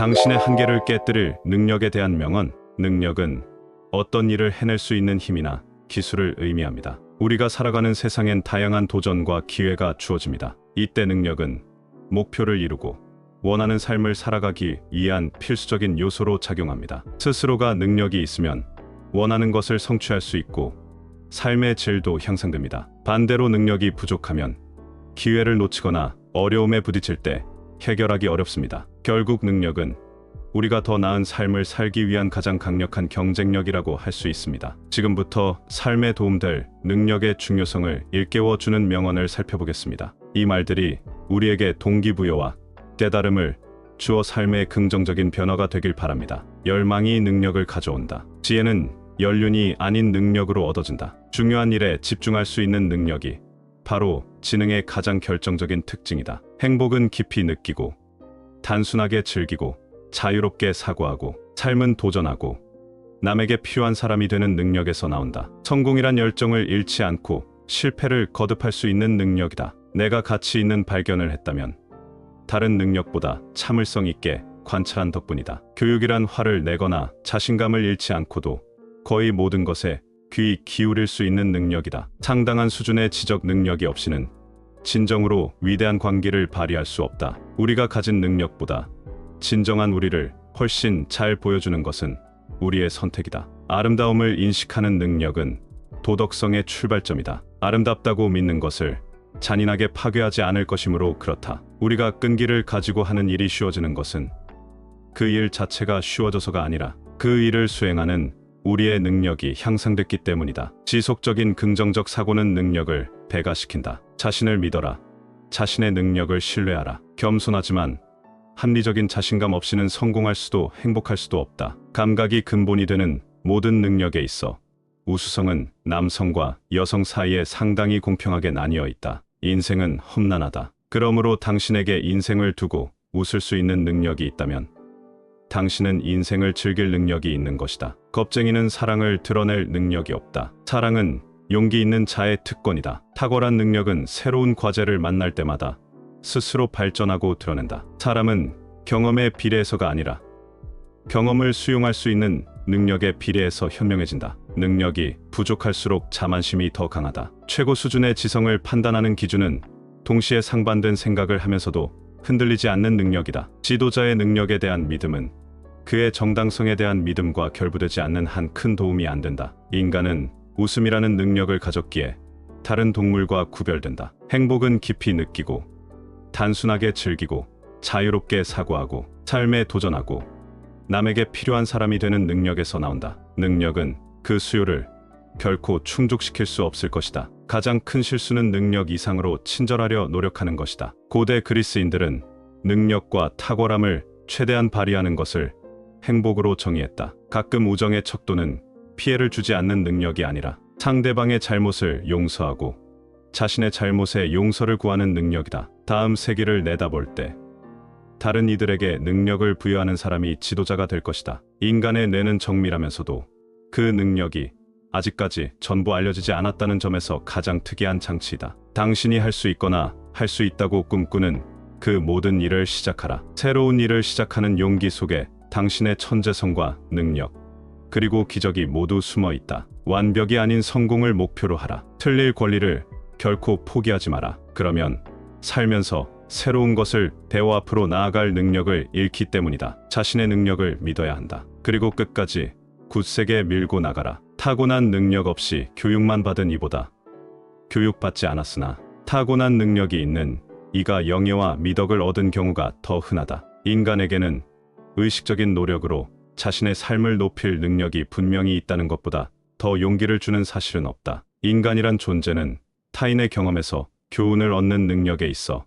당신의 한계를 깨뜨릴 능력에 대한 명언, 능력은 어떤 일을 해낼 수 있는 힘이나 기술을 의미합니다. 우리가 살아가는 세상엔 다양한 도전과 기회가 주어집니다. 이때 능력은 목표를 이루고 원하는 삶을 살아가기 위한 필수적인 요소로 작용합니다. 스스로가 능력이 있으면 원하는 것을 성취할 수 있고 삶의 질도 향상됩니다. 반대로 능력이 부족하면 기회를 놓치거나 어려움에 부딪힐 때 해결하기 어렵습니다. 결국 능력은 우리가 더 나은 삶을 살기 위한 가장 강력한 경쟁력이라고 할 수 있습니다. 지금부터 삶에 도움될 능력의 중요성을 일깨워 주는 명언을 살펴보겠습니다. 이 말들이 우리에게 동기부여와 깨달음을 주어 삶의 긍정적인 변화가 되길 바랍니다. 열망이 능력을 가져온다. 지혜는 연륜이 아닌 능력으로 얻어진다. 중요한 일에 집중할 수 있는 능력이 바로 지능의 가장 결정적인 특징이다. 행복은 깊이 느끼고 단순하게 즐기고 자유롭게 사고하고 삶은 도전하고 남에게 필요한 사람이 되는 능력에서 나온다. 성공이란 열정을 잃지 않고 실패를 거듭할 수 있는 능력이다. 내가 가치 있는 발견을 했다면 다른 능력보다 참을성 있게 관찰한 덕분이다. 교육이란 화를 내거나 자신감을 잃지 않고도 거의 모든 것에 귀 기울일 수 있는 능력이다. 상당한 수준의 지적 능력이 없이는 진정으로 위대한 관계를 발휘할 수 없다. 우리가 가진 능력보다 진정한 우리를 훨씬 잘 보여주는 것은 우리의 선택이다. 아름다움을 인식하는 능력은 도덕성의 출발점이다. 아름답다고 믿는 것을 잔인하게 파괴하지 않을 것이므로 그렇다. 우리가 끈기를 가지고 하는 일이 쉬워지는 것은 그 일 자체가 쉬워져서가 아니라 그 일을 수행하는 우리의 능력이 향상됐기 때문이다. 지속적인 긍정적 사고는 능력을 배가시킨다. 자신을 믿어라. 자신의 능력을 신뢰하라. 겸손하지만 합리적인 자신감 없이는 성공할 수도 행복할 수도 없다. 감각이 근본이 되는 모든 능력에 있어 우수성은 남성과 여성 사이에 상당히 공평하게 나뉘어 있다. 인생은 험난하다. 그러므로 당신에게 인생을 두고 웃을 수 있는 능력이 있다면 당신은 인생을 즐길 능력이 있는 것이다. 겁쟁이는 사랑을 드러낼 능력이 없다. 사랑은 용기 있는 자의 특권이다. 탁월한 능력은 새로운 과제를 만날 때마다 스스로 발전하고 드러낸다. 사람은 경험에 비례해서가 아니라 경험을 수용할 수 있는 능력에 비례해서 현명해진다. 능력이 부족할수록 자만심이 더 강하다. 최고 수준의 지성을 판단하는 기준은 동시에 상반된 생각을 하면서도 흔들리지 않는 능력이다. 지도자의 능력에 대한 믿음은 그의 정당성에 대한 믿음과 결부되지 않는 한 큰 도움이 안 된다. 인간은 웃음이라는 능력을 가졌기에 다른 동물과 구별된다. 행복은 깊이 느끼고 단순하게 즐기고 자유롭게 사고하고 삶에 도전하고 남에게 필요한 사람이 되는 능력에서 나온다. 능력은 그 수요를 결코 충족시킬 수 없을 것이다. 가장 큰 실수는 능력 이상으로 친절하려 노력하는 것이다. 고대 그리스인들은 능력과 탁월함을 최대한 발휘하는 것을 행복으로 정의했다. 가끔 우정의 척도는 피해를 주지 않는 능력이 아니라 상대방의 잘못을 용서하고 자신의 잘못에 용서를 구하는 능력이다. 다음 세기를 내다볼 때 다른 이들에게 능력을 부여하는 사람이 지도자가 될 것이다. 인간의 뇌는 정밀하면서도 그 능력이 아직까지 전부 알려지지 않았다는 점에서 가장 특이한 장치이다. 당신이 할 수 있거나 할 수 있다고 꿈꾸는 그 모든 일을 시작하라. 새로운 일을 시작하는 용기 속에 당신의 천재성과 능력, 그리고 기적이 모두 숨어 있다. 완벽이 아닌 성공을 목표로 하라. 틀릴 권리를 결코 포기하지 마라. 그러면 살면서 새로운 것을 배워 앞으로 나아갈 능력을 잃기 때문이다. 자신의 능력을 믿어야 한다. 그리고 끝까지 굳세게 밀고 나가라. 타고난 능력 없이 교육만 받은 이보다 교육받지 않았으나 타고난 능력이 있는 이가 영예와 미덕을 얻은 경우가 더 흔하다. 인간에게는 의식적인 노력으로 자신의 삶을 높일 능력이 분명히 있다는 것보다 더 용기를 주는 사실은 없다. 인간이란 존재는 타인의 경험에서 교훈을 얻는 능력에 있어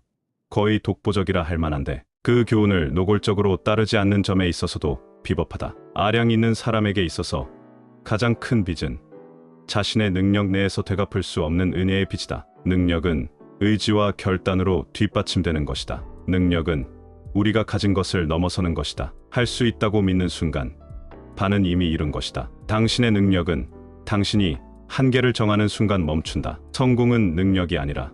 거의 독보적이라 할 만한데 그 교훈을 노골적으로 따르지 않는 점에 있어서도 비법하다. 아량 있는 사람에게 있어서 가장 큰 빚은 자신의 능력 내에서 되갚을 수 없는 은혜의 빚이다. 능력은 의지와 결단으로 뒷받침되는 것이다. 능력은 우리가 가진 것을 넘어서는 것이다. 할 수 있다고 믿는 순간 반은 이미 이룬 것이다. 당신의 능력은 당신이 한계를 정하는 순간 멈춘다. 성공은 능력이 아니라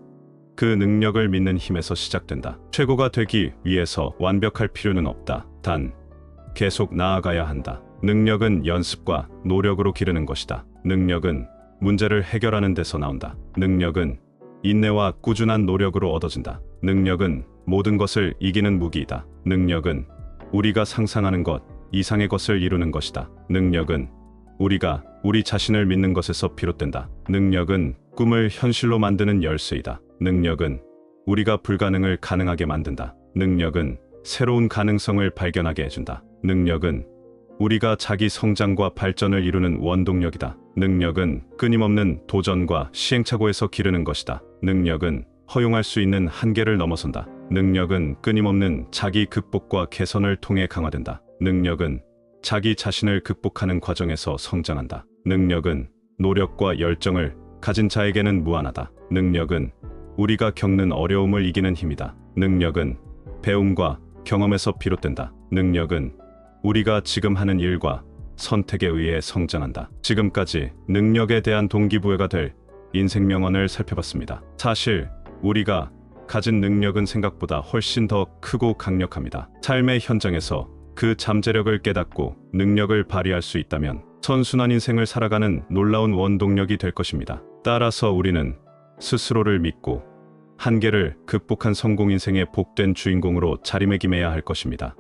그 능력을 믿는 힘에서 시작된다. 최고가 되기 위해서 완벽할 필요는 없다. 단 계속 나아가야 한다. 능력은 연습과 노력으로 기르는 것이다. 능력은 문제를 해결하는 데서 나온다. 능력은 인내와 꾸준한 노력으로 얻어진다. 능력은 모든 것을 이기는 무기이다. 능력은 우리가 상상하는 것 이상의 것을 이루는 것이다. 능력은 우리가 우리 자신을 믿는 것에서 비롯된다. 능력은 꿈을 현실로 만드는 열쇠이다. 능력은 우리가 불가능을 가능하게 만든다. 능력은 새로운 가능성을 발견하게 해준다. 능력은 우리가 자기 성장과 발전을 이루는 원동력이다. 능력은 끊임없는 도전과 시행착오에서 기르는 것이다. 능력은 허용할 수 있는 한계를 넘어선다. 능력은 끊임없는 자기 극복과 개선을 통해 강화된다. 능력은 자기 자신을 극복하는 과정에서 성장한다. 능력은 노력과 열정을 가진 자에게는 무한하다. 능력은 우리가 겪는 어려움을 이기는 힘이다. 능력은 배움과 경험에서 비롯된다. 능력은 우리가 지금 하는 일과 선택에 의해 성장한다. 지금까지 능력에 대한 동기부여가 될 인생 명언을 살펴봤습니다. 사실 우리가 가진 능력은 생각보다 훨씬 더 크고 강력합니다. 삶의 현장에서 그 잠재력을 깨닫고 능력을 발휘할 수 있다면 선순환 인생을 살아가는 놀라운 원동력이 될 것입니다. 따라서 우리는 스스로를 믿고 한계를 극복한 성공 인생의 복된 주인공으로 자리매김해야 할 것입니다.